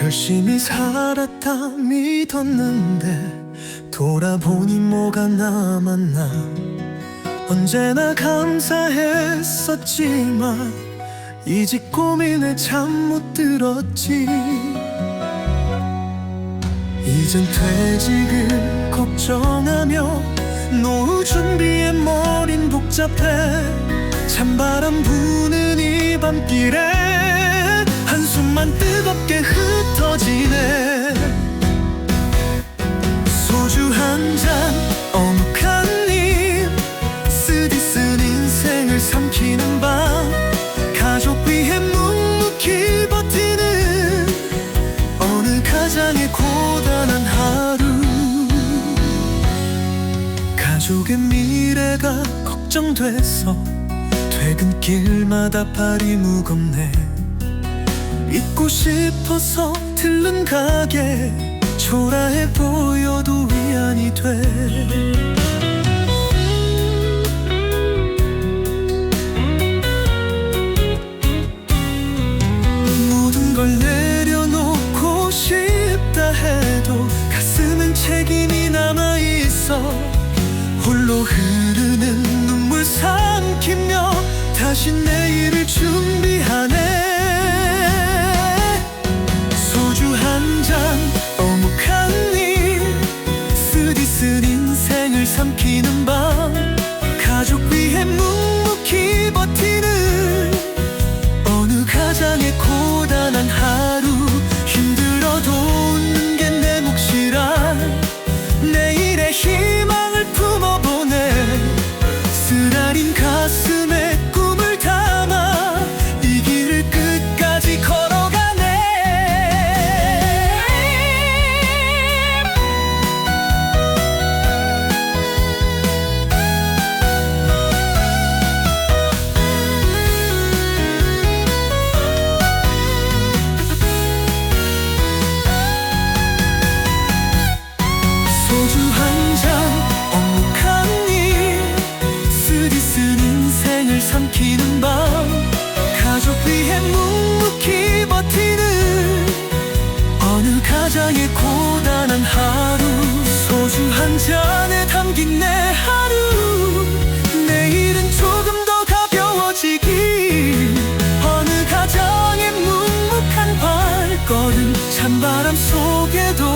열심히 살았다 믿었는데 돌아보니 뭐가 남았나. 언제나 감사했었지만 이집 고민에 참 못 들었지. 이젠 퇴직을 걱정하며 노후 준비에 머린 복잡해. 찬바람 부는 이 밤길에 가족의 미래가 걱정돼서 퇴근길마다 발이 무겁네. 잊고 싶어서 들른 가게. 초라해 보여도 위안이 돼. 모든 걸 내려놓고 싶다 해도 가슴엔 책임이 남아있어 홀로 흐르는 눈물 삼키며 다시 내일을 준비하네. 소주 한 잔 어묵 한 입 쓰디쓴 인생을 삼키는 밤. 가족 위해 묵묵히 버티는 어느 가장의 고단한 하루. 힘들어도 쓰라린 가슴에 가장의 고단한 하루 소중한 잔에 담긴 내 하루. 내일은 조금 더 가벼워지길 어느 가장의 묵묵한 발걸음 찬바람 속에도